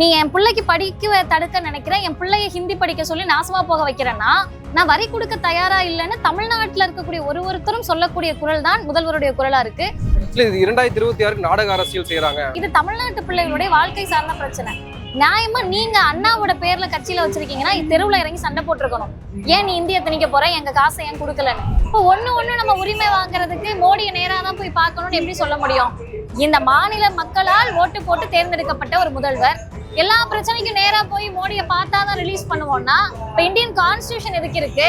நீ என் பிள்ளைக்கு படிக்க தடுக்க நினைக்கிற என் பிள்ளைய ஹிந்தி படிக்க சொல்லி நாசமா போக வைக்கிறேன்னா நான் வரி கொடுக்க தயாரா இல்லைன்னு தமிழ்நாட்டுல இருக்கக்கூடிய ஒரு ஒருத்தரும் சொல்லக்கூடிய குரல் தான் முதல்வருடைய குரலா இருக்கு. இது இரண்டாயிரத்தி இருபத்தி ஆறுக்கு நாடக அரசியல் செய்யறாங்க இது தமிழ்நாட்டு பிள்ளைகளுடைய வாழ்க்கை சார்ந்த பிரச்சனை. நியாயமா நீங்க அண்ணாவோட பேர்ல கட்சியில வச்சிருக்கீங்கன்னா தெருவுல இறங்கி சண்டை போட்டிருக்கணும். ஏன் நீ இந்திய திணிக்க போற? எங்க காசை ஏன் கொடுக்கலன்னு. இப்போ ஒண்ணு ஒண்ணு நம்ம உரிமை வாங்குறதுக்கு மோடியை நேரா தான் போய் பார்க்கணும்னு எப்படி சொல்ல முடியும்? இந்த மாநில மக்களால் ஓட்டு போட்டு தேர்ந்தெடுக்கப்பட்ட ஒரு முதல்வர் எல்லா பிரச்சனைக்கும் நேரா போய் மோடியை பார்த்தா தான் ரிலீஸ் பண்ணுவோம்னா இப்ப இந்தியன் கான்ஸ்டியூஷன் எதுக்கு இருக்கு?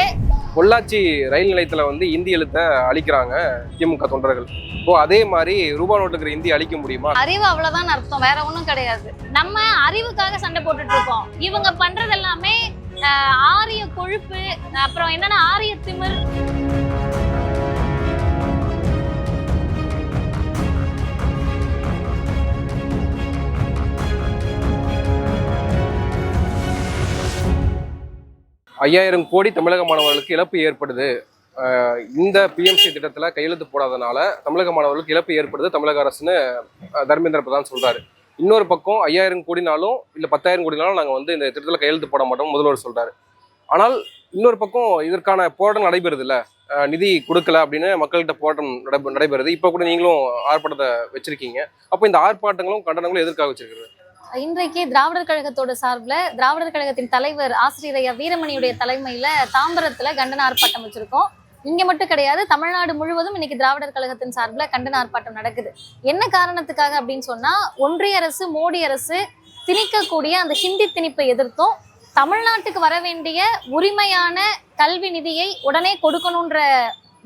பொள்ளாச்சி ரயில் நிலையத்துல வந்து இந்தி எழுத்தை அழிக்கிறாங்க திமுக தொண்டர்கள். இப்போ அதே மாதிரி ரூபா நோட்டு இருக்கிற இந்தி அழிக்க முடியுமா? அறிவு அவ்வளவுதான் அர்த்தம் வேற ஒண்ணும் கிடையாது. நம்ம அறிவுக்காக சண்டை போட்டுட்டு இருக்கோம். இவங்க பண்றது எல்லாமே ஆரிய கொழுப்பு அப்புறம் என்னன்னா ஆரிய திமிர். ஐயாயிரம் கோடி தமிழக மாணவர்களுக்கு இழப்பு ஏற்படுது. இந்த பிஎம்சி திட்டத்தில் கையெழுத்து போடாதனால தமிழக மாணவர்களுக்கு இழப்பு ஏற்படுது தமிழக அரசுன்னு தர்மேந்திர பிரதான் சொல்கிறாரு இன்னொரு பக்கம் ஐயாயிரம் கோடினாலும் இல்லை பத்தாயிரம் கோடினாலும் நாங்கள் வந்து இந்த திட்டத்தில் கையெழுத்து போட மாட்டோம் முதல்வர் சொல்கிறாரு ஆனால் இன்னொரு பக்கம் இதற்கான போராட்டம் நடைபெறுது நிதி கொடுக்கல அப்படின்னு மக்கள்கிட்ட போராட்டம் நடைபெ- நடைபெறுது. இப்போ கூட நீங்களும் ஆர்ப்பாட்டத்தை வச்சுருக்கீங்க. அப்போ இந்த ஆர்ப்பாட்டங்களும் கண்டனங்களும் எதற்காக வச்சிருக்கிறது? இன்றைக்கு திராவிடர் கழகத்தோட சார்பில் திராவிடர் கழகத்தின் தலைவர் ஆசிரியர் ஐயா வீரமணியுடைய தலைமையில தாம்பரத்துல கண்டன ஆர்ப்பாட்டம் வச்சிருக்கோம். இங்க மட்டும் கிடையாது தமிழ்நாடு முழுவதும் இன்னைக்கு திராவிடர் கழகத்தின் சார்பில் கண்டன ஆர்ப்பாட்டம் நடக்குது. என்ன காரணத்துக்காக அப்படின்னு சொன்னா ஒன்றிய அரசு மோடி அரசு திணிக்கக்கூடிய அந்த ஹிந்தி திணிப்பை எதிர்த்தும் தமிழ்நாட்டுக்கு வர வேண்டிய உரிமையான கல்வி நிதியை உடனே கொடுக்கணுன்ற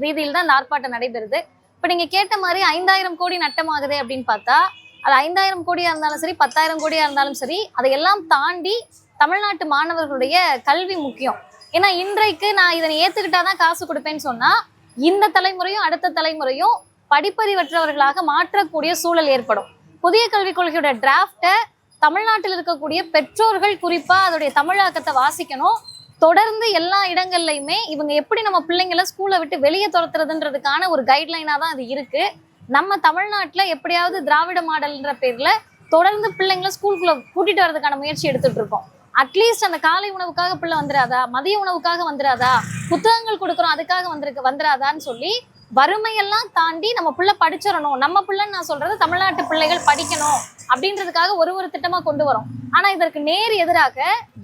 ரீதியில் தான் இந்த ஆர்ப்பாட்டம் நடைபெறுது. இப்போ நீங்கள் கேட்ட மாதிரி ஐந்தாயிரம் கோடி நட்டமாகுது அப்படின்னு பார்த்தா அது ஐந்தாயிரம் கோடியாக இருந்தாலும் சரி பத்தாயிரம் கோடியாக இருந்தாலும் சரி அதையெல்லாம் தாண்டி தமிழ்நாட்டு மாணவர்களுடைய கல்வி முக்கியம். ஏன்னா இன்றைக்கு நான் இதனை ஏற்றுக்கிட்டாதான் காசு கொடுப்பேன்னு சொன்னால் இந்த தலைமுறையும் அடுத்த தலைமுறையும் படிப்பறிவற்றவர்களாக மாற்றக்கூடிய சூழல் ஏற்படும். புதிய கல்விக் கொள்கையோட டிராஃப்டை தமிழ்நாட்டில் இருக்கக்கூடிய பெற்றோர்கள் குறிப்பாக அதோடைய தமிழாக்கத்தை வாசிக்கணும். தொடர்ந்து எல்லா இடங்கள்லையுமே இவங்க எப்படி நம்ம பிள்ளைங்களை ஸ்கூலை விட்டு வெளியே துரத்துறதுன்றதுக்கான ஒரு கைட்லைனாக தான் அது இருக்குது நம்ம தமிழ்நாட்டில் எப்படியாவது திராவிட மாடல்ன்ற பேர்ல தொடர்ந்து பிள்ளைங்களை ஸ்கூலுக்குள்ள கூட்டிட்டு வரதுக்கான முயற்சி எடுத்துட்டு இருக்கோம். அட்லீஸ்ட் அந்த காலை உணவுக்காக பிள்ளை வந்துடாதா மதிய உணவுக்காக வந்துடாதா புத்தகங்கள் கொடுக்குறோம் அதுக்காக வந்திருக்கு வந்துடாதான்னு சொல்லி வறுமையெல்லாம் தாண்டி நம்ம பிள்ளை படிச்சிடணும். நம்ம பிள்ளைன்னு நான் சொல்றது தமிழ்நாட்டு பிள்ளைகள் படிக்கணும் அப்படின்றதுக்காக ஒரு ஒரு திட்டமா கொண்டு வரோம். ஆனா இதற்கு நேர் எதிராக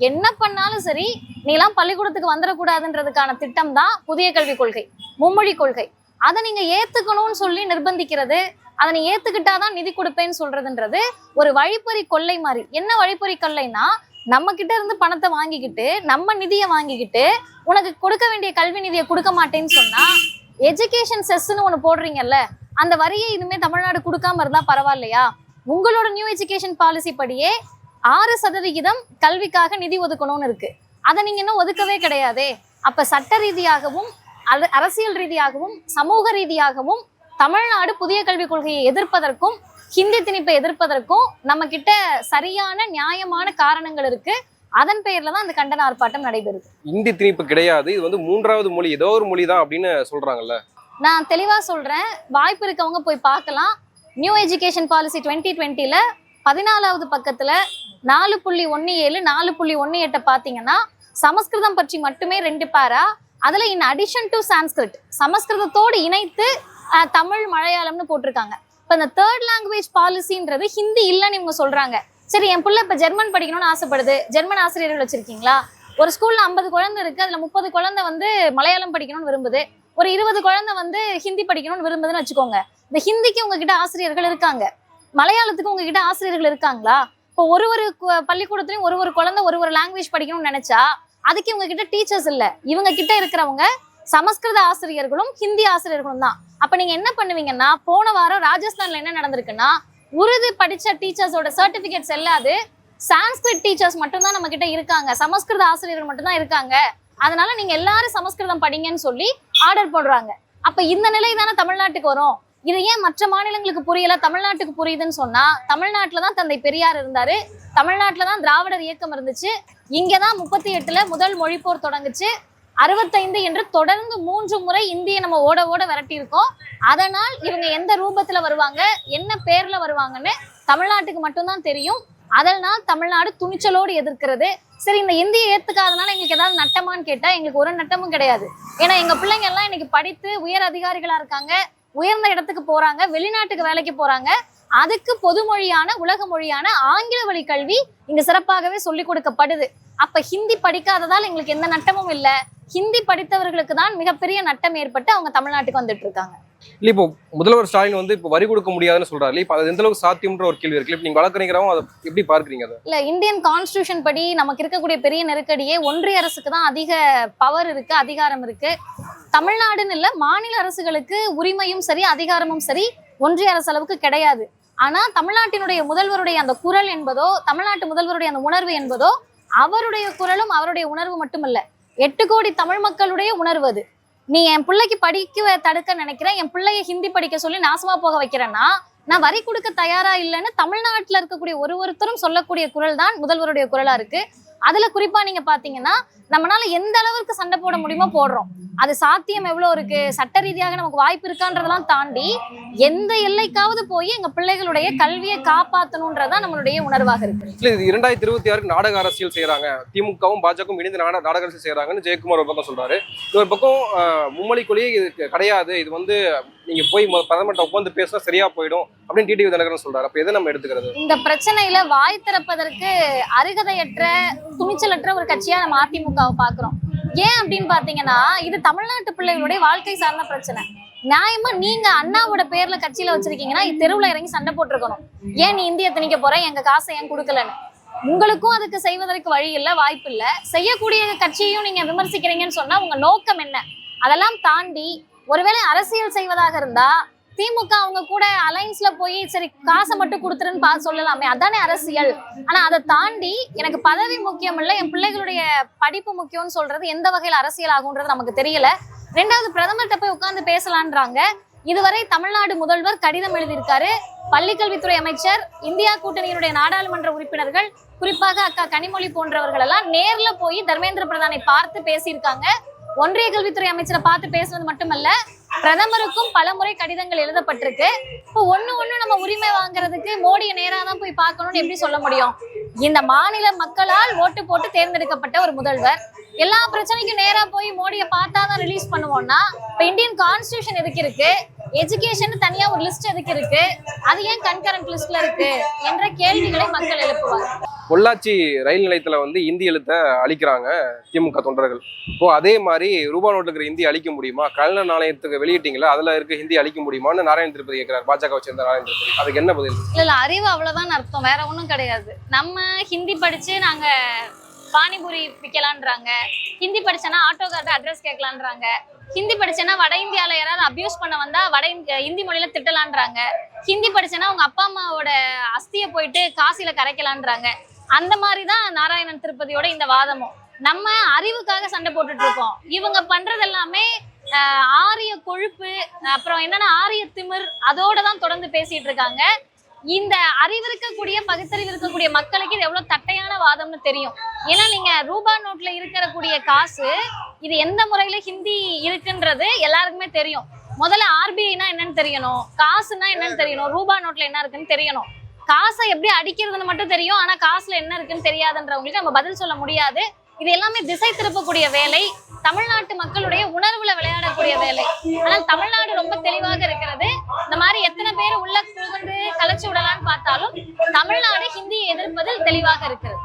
என்ன பண்ணாலும் சரி நீலாம் பள்ளிக்கூடத்துக்கு வந்துடக்கூடாதுன்றதுக்கான திட்டம் தான் புதிய கல்விக் கொள்கை மும்மொழி கொள்கை. அதை நீங்க ஏத்துக்கணும்னு சொல்லி நிர்பந்திக்கிறது அதை நீ ஏத்துக்கிட்டாதான் நிதி கொடுப்பேன்னு சொல்றதுன்றது ஒரு வழிப்பறி கொள்ளை மாதிரி. என்ன வழிப்பறி கொள்ளைனா நம்ம கிட்ட இருந்து பணத்தை வாங்கிக்கிட்டு நம்ம நிதியை வாங்கிக்கிட்டு உனக்கு கொடுக்க வேண்டிய கல்வி நிதியை கொடுக்க மாட்டேன்னு சொன்னா எஜுகேஷன் செஸ்ன்னு ஒன்று போடுறீங்கல்ல அந்த வரியை இனிமே தமிழ்நாடு கொடுக்காம இருந்தா பரவாயில்லையா? உங்களோட நியூ எஜுகேஷன் பாலிசி படியே ஆறு சதவிகிதம் கல்விக்காக நிதி ஒதுக்கணும்னு இருக்கு. அதை நீங்க இன்னும் ஒதுக்கவே கிடையாதே. அப்ப சட்ட ரீதியாகவும் அரசியல் ரீதியாகவும் சமூக ரீதியாகவும் தமிழ்நாடு புதிய கல்விக் கொள்கையை எதிர்ப்பதற்கும் ஹிந்தி திணிப்பை எதிர்ப்பதற்கும் நம்ம கிட்ட சரியான நியாயமான காரணங்கள் இருக்கு. அதன் பெயர்ல தான் இந்த கண்டன ஆர்ப்பாட்டம் நடைபெறுது. இந்தி திணிப்பு கிடையாது. இது வந்து மூன்றாவது மொழி ஏதோ ஒரு மொழி தான் அப்படின்னு சொல்றாங்கல்ல? நான் தெளிவா சொல்றேன். வாய்ப்பு இருக்கவங்க போய் பார்க்கலாம். நியூ எஜுகேஷன் பாலிசி டுவெண்ட்டி டுவெண்ட்டில பதினாலாவது பக்கத்துல நாலு புள்ளி ஒன்று ஏழு நாலு புள்ளி ஒன்று எட்டை பார்த்தீங்கன்னா சமஸ்கிருதம் பற்றி மட்டுமே ரெண்டு பேரா அதில் இன் அடிஷன் டு சான்ஸ்கிரிட் சமஸ்கிருதத்தோடு இணைத்து தமிழ் மலையாளம்னு போட்டிருக்காங்க. இப்போ இந்த தேர்ட் லாங்குவேஜ் பாலிசின்றது ஹிந்தி இல்லைன்னு இவங்க சொல்கிறாங்க சரி என் பிள்ளை இப்போ ஜெர்மன் படிக்கணும்னு ஆசைப்படுது. ஜெர்மன் ஆசிரியர்கள் வச்சுருக்கீங்களா? ஒரு ஸ்கூலில் ஐம்பது குழந்தை இருக்குது அதில் முப்பது குழந்தை வந்து மலையாளம் படிக்கணும்னு விரும்புது. ஒரு இருபது குழந்தை வந்து ஹிந்தி படிக்கணும்னு விரும்புதுன்னு வச்சுக்கோங்க. இந்த ஹிந்திக்கு உங்ககிட்ட ஆசிரியர்கள் இருக்காங்க. மலையாளத்துக்கு உங்ககிட்ட ஆசிரியர்கள் இருக்காங்களா? இப்போ ஒரு ஒரு கு- ஒரு ஒரு குழந்தை ஒரு ஒரு லாங்குவேஜ் படிக்கணும்னு நினைச்சா அதுக்கு இவங்க கிட்ட டீச்சர்ஸ் இல்ல. இவங்க கிட்ட இருக்கிறவங்க சமஸ்கிருத ஆசிரியர்களும் ஹிந்தி ஆசிரியர்களும் தான். அப்ப நீங்க என்ன பண்ணுவீங்கன்னா போன வாரம் ராஜஸ்தான்ல என்ன நடந்திருக்குன்னா உருது படிச்ச டீச்சர்ஸோட சர்டிபிகேட்ஸ் எல்லாது சான்ஸ்கிரிட் டீச்சர்ஸ் மட்டும்தான் நம்ம கிட்ட இருக்காங்க. சமஸ்கிருத ஆசிரியர்கள் மட்டும்தான் இருக்காங்க. அதனால நீங்க எல்லாரும் சமஸ்கிருதம் படிங்கன்னு சொல்லி ஆர்டர் போடுறாங்க. அப்ப இந்த நிலை தானே தமிழ்நாட்டுக்கு வரும்? இது ஏன் மற்ற மாநிலங்களுக்கு புரியல? தமிழ்நாட்டுக்கு புரியுதுன்னு சொன்னா தமிழ்நாட்டில் தான் தந்தை பெரியார் இருந்தாரு. தமிழ்நாட்டில் தான் திராவிடர் இயக்கம் இருந்துச்சு. இங்கதான் முப்பத்தி எட்டுல முதல் மொழிப்போர் தொடங்குச்சு. அறுபத்தைந்து என்று தொடர்ந்து மூன்று முறை இந்தியை நம்ம ஓட ஓட விரட்டி இருக்கோம் அதனால் இவங்க எந்த ரூபத்துல வருவாங்க? என்ன பேர்ல வருவாங்கன்னு தமிழ்நாட்டுக்கு மட்டும்தான் தெரியும். அதனால் தமிழ்நாடு துணிச்சலோடு எதிர்க்கிறது. சரி இந்த இந்தியை ஏத்துக்காதனால எங்களுக்கு ஏதாவது நட்டமான்னு கேட்டா எங்களுக்கு ஒரு நட்டமும் கிடையாது. ஏன்னா எங்க பிள்ளைங்க எல்லாம் இன்னைக்கு படித்து உயர் அதிகாரிகளா இருக்காங்க. உயர்ந்த இடத்துக்கு போறாங்க வெளிநாட்டுக்கு வேலைக்கு போறாங்க. அதுக்கு பொதுமொழியான உலக மொழியான ஆங்கில வழி கல்வி இங்க சிறப்பாகவே சொல்லிக் கொடுக்கப்படுது. அப்ப ஹிந்தி படிக்காததால் எங்களுக்கு எந்த நட்டமும் இல்ல. ஹிந்தி படித்தவர்களுக்கு தான் மிகப்பெரிய நட்டம் ஏற்பட்டு அவங்க தமிழ்நாட்டுக்கு வந்துட்டு இருக்காங்க. இல்ல இப்போ முதல்வர் ஸ்டாலின் வந்து இப்போ வரி கொடுக்க முடியாதுன்னு சொல்றாரு. இப்போ அது எந்த அளவுக்கு சாத்தியம்ன்ற ஒரு கேள்வி இருக்கு. நீங்க வழக்கறிஞராகவும் அதை எப்படி பார்க்கறீங்க அதை? இல்ல இந்தியன் கான்ஸ்டியூஷன் படி நமக்கு இருக்கக்கூடிய பெரிய நெருக்கடியே ஒன்றிய அரசுக்கு தான் அதிக பவர் இருக்கு அதிகாரம் இருக்கு. தமிழ்நாடுன்னு இல்ல மாநில அரசுகளுக்கு உரிமையும் சரி அதிகாரமும் சரி ஒன்றிய அரசு அளவுக்கு கிடையாது. ஆனா தமிழ்நாட்டினுடைய முதல்வருடைய அந்த குரல் என்பதோ தமிழ்நாட்டு முதல்வருடைய அந்த உணர்வு என்பதோ அவருடைய குரலும் அவருடைய உணர்வு மட்டுமல்ல. எட்டு கோடி தமிழ் மக்களுடைய உணர்வு அது. நீ என் பிள்ளைக்கு படிக்க தடுக்க நினைக்கிறேன் என் பிள்ளைய ஹிந்தி படிக்க சொல்லி நாசமா போக வைக்கிறேன்னா நான் வரி கொடுக்க தயாரா இல்லைன்னு தமிழ்நாட்டில் இருக்கக்கூடிய ஒரு ஒருத்தரும் சொல்லக்கூடிய குரல் தான் முதல்வருடைய குரலா இருக்கு. அதுல குறிப்பா நீங்க பாத்தீங்கன்னா நம்மளால எந்த அளவுக்கு சண்டை போட முடியுமோ போடுறோம். அது சாத்தியம் எவ்வளவு இருக்கு? சட்ட ரீதியாக நமக்கு வாய்ப்பு இருக்கான்றதெல்லாம் தாண்டி எந்த எல்லைக்காவது போய் எங்க பிள்ளைகளுடைய கல்வியை காப்பாத்தணும்ன்றதான் நம்மளுடைய உணர்வாக இருக்கு. இல்ல இது இரண்டாயிரத்தி இருபத்தி ஆறு நாடக அரசியல் செய்யறாங்க திமுகவும் பாஜகவும் இணைந்து நாட நாடக அரசியல் செய்யறாங்கன்னு ஜெயக்குமார் ஒரு பக்கம் சொல்றாரு. ஒரு பக்கம் மும்மொழி கொள்கை இது கிடையாது. இது வந்து நீங்க போய் பிரதமர்கிட்ட உட்காந்து பேசினா சரியா போயிடும் அப்படின்னு டிடிவி தினகரன் சொல்றாரு. அப்ப எதை நம்ம எடுத்துக்கிறது? இந்த பிரச்சனையில வாய் திறப்பதற்கு அருகதையற்ற துணிச்சலற்ற ஒரு கட்சியா நம்ம அதிமுகவை பாக்குறோம் ஏன் அப்படின்னு பாத்தீங்கன்னா இது தமிழ்நாட்டு பிள்ளைகளுடைய வாழ்க்கை சார்ந்த பிரச்சனை. நியாயமா நீங்க அண்ணாவோட பேர்ல கட்சியில வச்சிருக்கீங்கன்னா தெருவுல இறங்கி சண்டை போட்டிருக்கணும். ஏன் நீ இந்திய திணிக்க போற? எங்க காசை ஏன் கொடுக்கலன்னு. உங்களுக்கும் அதுக்கு செய்வதற்கு வழி இல்ல வாய்ப்பு இல்ல. செய்யக்கூடிய கட்சியையும் நீங்க விமர்சிக்கிறீங்கன்னு சொன்னா உங்க நோக்கம் என்ன? அதெல்லாம் தாண்டி ஒருவேளை அரசியல் செய்வதாக இருந்தா திமுக அவங்க கூட அலைன்ஸ்ல போய் சரி காசை மட்டும் கொடுத்துருன்னு பா சொல்லலாமே. அதானே அரசியல். ஆனா அதை தாண்டி எனக்கு பதவி முக்கியம் இல்லை என் பிள்ளைகளுடைய படிப்பு முக்கியம்னு சொல்றது எந்த வகையில் அரசியல் ஆகுன்றது நமக்கு தெரியல. ரெண்டாவது பிரதமர்கிட்ட போய் உட்கார்ந்து பேசலான்றாங்க. இதுவரை தமிழ்நாடு முதல்வர் கடிதம் எழுதியிருக்காரு. பள்ளிக்கல்வித்துறை அமைச்சர் இந்தியா கூட்டணியினுடைய நாடாளுமன்ற உறுப்பினர்கள் குறிப்பாக அக்கா கனிமொழி போன்றவர்கள் எல்லாம் நேர்ல போய் தர்மேந்திர பிரதானை பார்த்து பேசியிருக்காங்க. ஒன்றிய கல்வித்துறை அமைச்சரை பார்த்து பேசுனது மட்டுமல்ல பிரதமருக்கும் பலமுறை கடிதங்கள் எழுதப்பட்டிருக்கு. இப்போ ஒண்ணு ஒண்ணு நம்ம உரிமை வாங்குறதுக்கு மோடியை நேரா தான் போய் பார்க்கணும்னு எப்படி சொல்ல முடியும்? இந்த மாநில மக்களால் ஓட்டு போட்டு தேர்ந்தெடுக்கப்பட்ட ஒரு முதல்வர். எல்லா பிரச்சனைக்கும் நேரா போய் மோடியை பார்த்தா தான் ரிலீஸ் பண்ணுவோம்னா இப்போ இந்தியன் கான்ஸ்டியூஷன் எதுக்கு இருக்கு? எஜுகேஷன் தனியா ஒரு லிஸ்ட் எதுக்கு இருக்கு? அது ஏன் கன்கரண்ட் லிஸ்ட்ல இருக்கு? என்ற கேள்விகளை மக்கள் எழுப்புவார். பொள்ளாச்சி ரயில் நிலையத்துல வந்து இந்தி எழுத்தை அழிக்கிறாங்க திமுக தொண்டர்கள். இப்போ அதே மாதிரி ரூபா நோட்டுல இருக்கிற ஹிந்தி அழிக்க முடியுமா? கல்ல நாணயத்துக்கு வெளியிட்டீங்களா? அதுல இருக்க ஹிந்தி அழிக்க முடியுமான்னு நாராயண திருப்பதி கேட்கிறார் பாஜக சேர்ந்த நாராயண திருப்பதி. அதுக்கு என்ன பதில்? இல்ல அறிவு அவ்வளவுதான் அர்த்தம். வேற ஒண்ணும் கிடையாது. நம்ம ஹிந்தி படிச்சு நாங்க பானிபூரி விற்கலான்றாங்க ஹிந்தி படிச்சேன்னா ஆட்டோக்கார்ட்ட அட்ரஸ் கேட்கலான்றாங்க. ஹிந்தி படிச்சேன்னா வட இந்தியால யாராவது அபியூஸ் பண்ண வந்தா வட இந்திய ஹிந்தி மொழியில திட்டலான்றாங்க. ஹிந்தி படிச்சேன்னா உங்க அப்பா அம்மாவோட அஸ்தியை போயிட்டு காசில கரைக்கலான்றாங்க. அந்த மாதிரி தான் நாராயணன் திருப்பதியோட இந்த வாதமும். நம்ம அறிவுக்காக சண்டை போட்டுட்டு இருக்கோம் இவங்க பண்றது எல்லாமே ஆரிய கொழுப்பு அப்புறம் என்னன்னா ஆரிய திமிர் அதோட தான் தொடர்ந்து பேசிட்டு இருக்காங்க இந்த அறிவு இருக்கக்கூடிய பகுத்தறிவு இருக்கக்கூடிய மக்களுக்கு இது எவ்வளவு தட்டையான வாதம்னு தெரியும். ஏன்னா நீங்க ரூபா நோட்ல இருக்கக்கூடிய காசு இது எந்த முறையில ஹிந்தி இருக்குன்றது எல்லாருக்குமே தெரியும். முதல்ல ஆர்பிஐனா என்னன்னு தெரியணும். காசுனா என்னன்னு தெரியணும். ரூபா நோட்ல என்ன இருக்குன்னு தெரியணும். காசை எப்படி அடிக்கிறதுன்னு மட்டும் தெரியும். ஆனா காசுல என்ன இருக்குன்னு தெரியாதுன்றவங்களுக்கு நம்ம பதில் சொல்ல முடியாது. இது எல்லாமே திசை திருப்பக்கூடிய வேலை. தமிழ்நாட்டு மக்களுடைய உணர்வுல விளையாடக்கூடிய வேலை. ஆனால் தமிழ்நாடு ரொம்ப தெளிவாக இருக்கிறது. இந்த மாதிரி எத்தனை பேர் உள்ள பார்த்தாலும் தமிழ்நாடு ஹிந்தியை எதிர்ப்பதில் தெளிவாக இருக்கிறது.